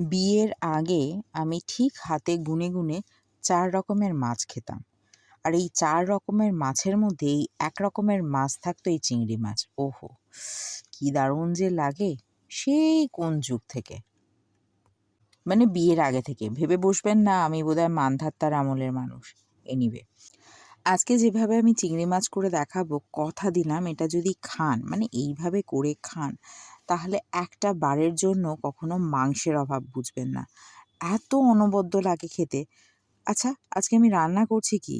বিয়ের আগে আমি ঠিক হাতে গুনে গুনে চার রকমের মাছ খেতাম। আর এই চার রকমের মাছের মধ্যে এই এক রকমের মাছ থাকতো এই চিংড়ি মাছ। ওহো, কি দারুণ যে লাগে সেই কোন যুগ থেকে? মানে বিয়ের আগে থেকে। ভেবে বসবেন না, আমি বোধহয় মানধাত্তার আমলের মানুষ। এনিবে আজকে যেভাবে আমি চিংড়ি মাছ করে দেখাবো, কথা দিলাম, এটা যদি খান মানে এইভাবে করে খান তাহলে একটা বারের জন্য কখনো মাংসের অভাব বুঝবেন না। এত অনবদ্য লাগে খেতে। আচ্ছা আজকে আমি রান্না করছি কি?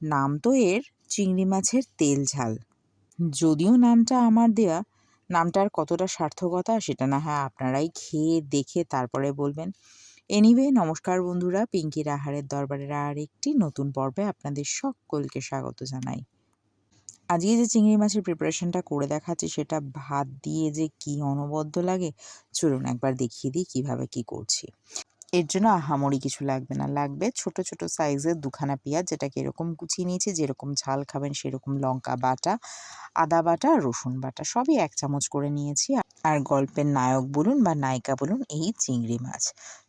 নাম তো এর, চিংড়ি মাছের তেল ঝাল। যদিও নামটা আমার দেয়া, নামটার কতটা সার্থকতা সেটা না হয় আপনারাই খেয়ে দেখে তারপরে বলবেন। এনিওয়ে নমস্কার বন্ধুরা, পিঙ্কির আহারের দরবারের আর একটি নতুন পর্বে আপনাদের সকলকে স্বাগত জানাই। আজকে যে চিংড়ি মাছের প্রিপারেশনটা করে দেখাচ্ছি, সেটা ভাত দিয়ে যে কি অনবদ্য লাগে, চলুন একবার দেখিয়ে দিই কীভাবে কি করছি। এর জন্য আহামরি কিছু লাগবে না। লাগবে ছোট ছোট সাইজের দুখানা পেঁয়াজ, যেটাকে এরকম কুচিয়ে নিয়েছি, যেরকম ঝাল খাবেন সেরকম লঙ্কা বাটা, আদা বাটা রসুন বাটা, সবই এক চামচ করে নিয়েছি। আর গল্পের নায়ক বলুন বা নায়িকা বলুন, এই চিংড়ি মাছ।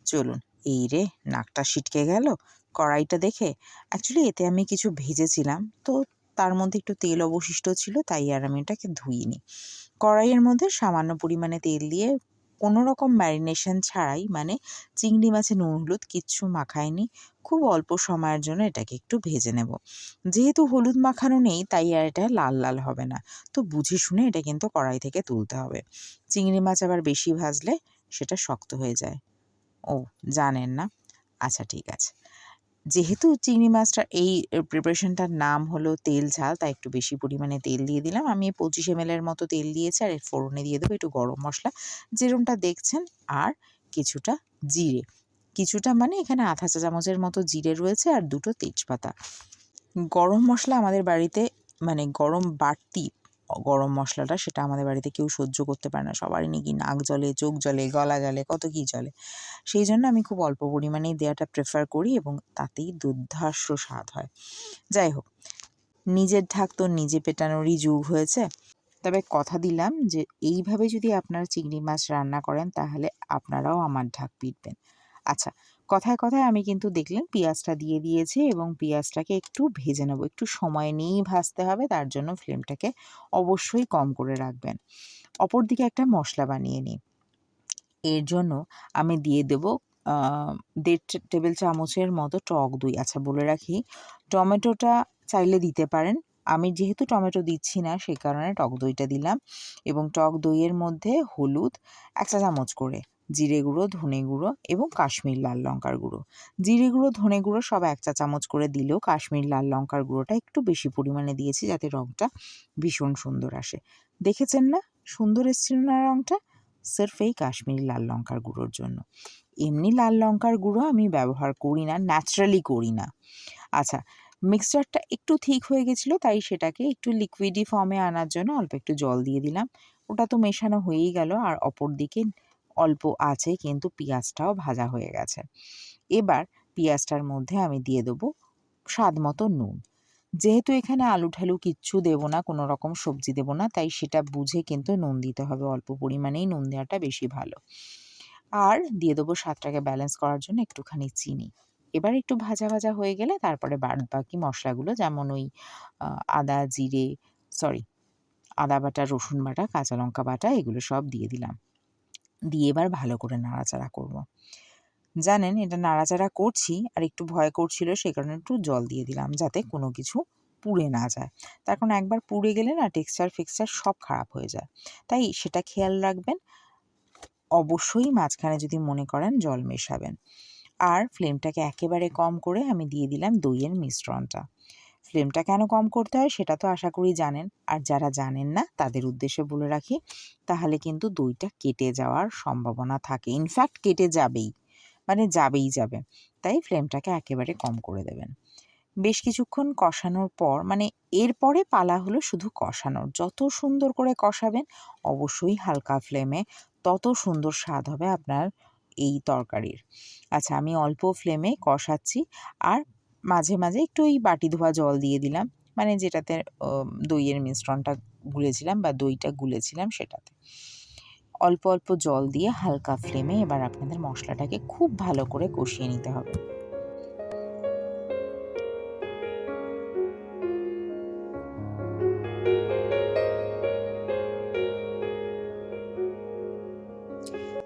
চলুন, এই রে, নাকটা ছিটকে গেল। কড়াইটা দেখে অ্যাকচুয়ালি এতে আমি কিছু ভেজেছিলাম, তো তার মধ্যে একটু তেল অবশিষ্ট ছিল, তাই আর আমি এটাকে ধুইনি। কড়াইয়ের মধ্যে সামান্য পরিমাণে তেল দিয়ে কোনো রকম ম্যারিনেশন ছাড়াই মানে চিংড়ি মাছে নুন, হলুদ কিচ্ছু মাখায়নি খুব অল্প সময়ের জন্য এটাকে একটু ভেজে নেব। যেহেতু হলুদ মাখানো নেই, তাই আর এটা লাল লাল হবে না। তো বুঝে শুনে এটা কিন্তু কড়াই থেকে তুলতে হবে। চিংড়ি মাছ আবার বেশি ভাজলে সেটা শক্ত হয়ে যায়। ও, জানেন না? আচ্ছা ঠিক আছে। যেহেতু চিংড়ি মাছটা এই প্রিপারেশনটার নাম হলো তেল ঝাল, তাই একটু বেশি পরিমাণে তেল দিয়ে দিলাম। আমি পঁচিশ এম এর মতো তেল দিয়েছি, আর এর ফোড়নে দিয়ে দেবো একটু গরম মশলা। যেরমটা দেখছেন, আর কিছুটা জিরে। কিছুটা মানে এখানে আধা চা চামচের মতো জিরে রয়েছে আর দুটো তেজপাতা। গরম মশলা আমাদের বাড়িতে মানে গরম বাড়তি গরম মশলাটা সেটা আমাদের বাড়িতে কেউ সহ্য করতে পারে না। সবারই নাকি নাক জলে চোখ জলে গলা জলে কত কী জলে সেই জন্য আমি খুব অল্প পরিমাণেই দেওয়াটা প্রেফার করি এবং তাতেই দুর্ধার্ষ স্বাদ হয়। যাই হোক, নিজের ঢাক তো নিজে পেটানোরই যুগ হয়েছে। তবে কথা দিলাম যে, এইভাবে যদি আপনারা চিংড়ি মাছ রান্না করেন তাহলে আপনারাও আমার ঢাক পিটবেন। আচ্ছা কথায় কথায় আমি কিন্তু দেখলেন পেঁয়াজটা দিয়ে দিয়েছি এবং পেঁয়াজটাকে একটু ভেজে নেব। একটু সময় নিয়েই ভাজতে হবে, তার জন্য ফ্লেমটাকে অবশ্যই কম করে রাখবেন। অপরদিকে একটা মশলা বানিয়ে নিই এর জন্য আমি দিয়ে দেব দেড় টেবিল চামচের মতো টক দই। আচ্ছা বলে রাখি, টমেটোটা চাইলে দিতে পারেন। আমি যেহেতু টমেটো দিচ্ছি না সেই কারণে টক দইটা দিলাম এবং টক দইয়ের মধ্যে হলুদ এক চা চামচ করে। জিরে গুঁড়ো, ধনে গুঁড়ো এবং কাশ্মীর লাল লঙ্কার গুঁড়ো। জিরে গুঁড়ো, ধনে গুঁড়ো সব এক চা চামচ করে দিলেও কাশ্মীর লাল লঙ্কার গুঁড়োটা একটু বেশি পরিমাণে দিয়েছি যাতে রঙটা ভীষণ সুন্দর আসে। দেখেছেন না? সুন্দর এসেছিল না রঙটা সির্ফ এই কাশ্মীরি লাল লঙ্কার গুঁড়োর জন্য। এমনি লাল লঙ্কার গুঁড়ো আমি ব্যবহার করি না ন্যাচারালি করি না। আচ্ছা মিক্সচারটা একটু ঠিক হয়ে গেছিল, তাই সেটাকে একটু লিকুইডি ফর্মে আনার জন্য অল্প একটু জল দিয়ে দিলাম। ওটা তো মেশানো হয়েই গেল, আর অপর দিকে অল্প আছে কিন্তু পেঁয়াজটাও ভাজা হয়ে গেছে। এবার পেঁয়াজটার মধ্যে আমি দিয়ে দেবো স্বাদ মতো নুন। যেহেতু এখানে আলু ঠালু কিচ্ছু দেবো না কোনো রকম সবজি দেবো না তাই সেটা বুঝে কিন্তু নুন দিতে হবে। অল্প পরিমাণেই নুন দেওয়াটা বেশি ভালো। আর দিয়ে দেবো স্বাদটাকে ব্যালেন্স করার জন্য একটুখানি চিনি। এবার একটু ভাজা ভাজা হয়ে গেলে তারপরে বাদ বাকি মশলাগুলো যেমন ওই আদা জিরে সরি আদা বাটা রসুন বাটা কাঁচা লঙ্কা বাটা এগুলো সব দিয়ে দিলাম। দিয়ে এবার ভালো করে নাড়াচাড়া করব। জানেন এটা নাড়াচাড়া করছি আর একটু ভয় করছিল, সে কারণে একটু জল দিয়ে দিলাম যাতে কোনো কিছু পুড়ে না যায়। তার কারণ একবার পুড়ে গেলে না টেক্সচার ফিক্সচার সব খারাপ হয়ে যায়। তাই সেটা খেয়াল রাখবেন। অবশ্যই মাঝখানে যদি মনে করেন জল মেশাবেন। আর ফ্লেমটাকে একেবারে কম করে আমি দিয়ে দিলাম দইয়ের মিশ্রণটা। ফ্লেমটা কেন কম করতে হয় সেটা তো আশা করি জানেন। আর যারা জানেন না, তাদের উদ্দেশ্যে বলে রাখি, তাহলে কিন্তু দইটা কেটে যাওয়ার সম্ভাবনা থাকে। ইনফ্যাক্ট কেটে যাবেই মানে যাবেই যাবে। তাই ফ্লেমটাকে একেবারে কম করে দেবেন। বেশ কিছুক্ষণ কষানোর পর মানে এরপরে পালা হলো শুধু কষানোর। যত সুন্দর করে কষাবেন, অবশ্যই হালকা ফ্লেমে তত সুন্দর স্বাদ হবে আপনার এই তরকারির। আচ্ছা আমি অল্প ফ্লেমে কষাচ্ছি। আর মাঝে মাঝে একটু ওই বাটি ধোয়া জল দিয়ে দিলাম। মানে যেটাতে দইয়ের মিশ্রণটা গুলেছিলাম বা দইটা গুলেছিলাম সেটাতে। অল্প অল্প জল দিয়ে হালকা ফ্লেমে এবার আপনাদের মশলাটাকে খুব ভালো করে কষিয়ে নিতে হবে।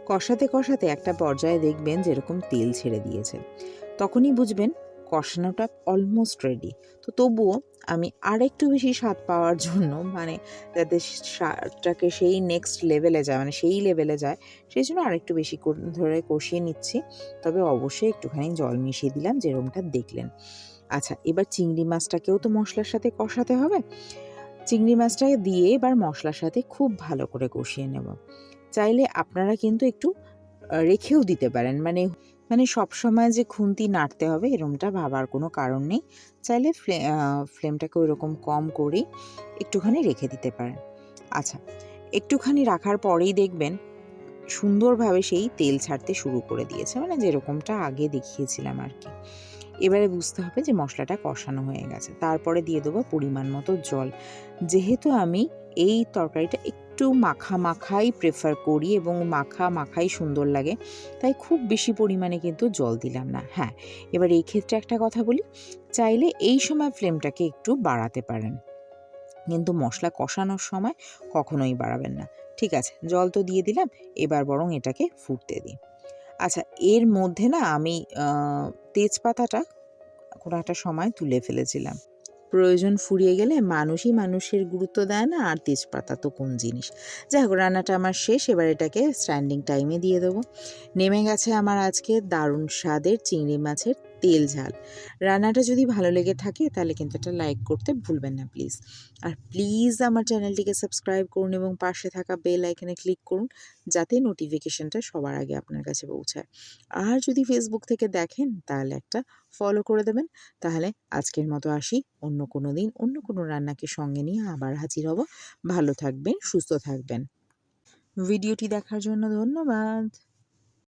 কষাতে কষাতে একটা পর্যায়ে দেখবেন যেরকম তেল ছেড়ে দিয়েছে। তখনই বুঝবেন কষানোটা অলমোস্ট রেডি তো তবুও আমি আরেকটু বেশি স্বাদ পাওয়ার জন্য মানে যাতে স্বাদটাকে সেই নেক্সট লেভেলে যায় মানে সেই লেভেলে যায়, সেই জন্য আরেকটু বেশি ধরে কষিয়ে নিচ্ছি। তবে অবশ্যই একটুখানি জল মিশিয়ে দিলাম যেরকমটা দেখলেন। আচ্ছা এবার চিংড়ি মাছটাকেও তো মশলার সাথে কষাতে হবে। চিংড়ি মাছটাকে দিয়ে এবার মশলার সাথে খুব ভালো করে কষিয়ে নেব। চাইলে আপনারা কিন্তু একটু রেখেও দিতে পারেন। মানে মানে সব সময় যে খুন্তি নাড়তে হবে এরমটা ভাবার কোনো কারণ নেই। চাইলে ফ্লে ফ্লেমটাকে ওইরকম কম করেই একটুখানি রেখে দিতে পারেন। আচ্ছা একটুখানি রাখার পরেই দেখবেন সুন্দরভাবে সেই তেল ছাড়তে শুরু করে দিয়েছে। মানে যেরকমটা আগে দেখিয়েছিলাম আর কি। এবারে বুঝতে হবে যে মশলাটা কষানো হয়ে গেছে। তারপরে দিয়ে দেবো পরিমাণ মতো জল। যেহেতু আমি এই তরকারিটা একটু মাখা মাখাই প্রেফার করি এবং মাখা মাখাই সুন্দর লাগে। তাই খুব বেশি পরিমাণে কিন্তু জল দিলাম না। হ্যাঁ এবার এই ক্ষেত্রে একটা কথা বলি। চাইলে এই সময় ফ্লেমটাকে একটু বাড়াতে পারেন। কিন্তু মশলা কষানোর সময় কখনোই বাড়াবেন না। ঠিক আছে, জল তো দিয়ে দিলাম, এবার বরং এটাকে ফুটতে দিই। আচ্ছা এর মধ্যে না আমি তেজপাতাটা কোনো একটা সময় তুলে ফেলেছিলাম। প্রয়োজন ফুরিয়ে গেলে মানুষই মানুষের গুরুত্ব দেয় না আর তেজপাতা তো কোন জিনিস। যাই হোক, রান্নাটা আমার শেষ, এবার এটাকে স্ট্যান্ডিং টাইমে দিয়ে দেবো। নেমে গেছে আমার আজকে দারুণ স্বাদের চিংড়ি মাছের তেল ঝাল। রান্নাটা যদি ভালো লেগে থাকে, তাহলে কিন্তু এটা লাইক করতে ভুলবেন না প্লিজ আর প্লিজ আমার চ্যানেলটিকে সাবস্ক্রাইব করুন এবং পাশে থাকা বেল আইকনে ক্লিক করুন, যাতে নোটিফিকেশনটা সবার আগে আপনার কাছে পৌঁছায়। আর যদি ফেসবুক থেকে দেখেন, তাহলে একটা ফলো করে দেবেন। তাহলে আজকের মতো আসি। অন্য কোনো দিন অন্য কোনো রান্নাকে সঙ্গে নিয়ে আবার হাজির হব। ভালো থাকবেন, সুস্থ থাকবেন। ভিডিওটি দেখার জন্য ধন্যবাদ।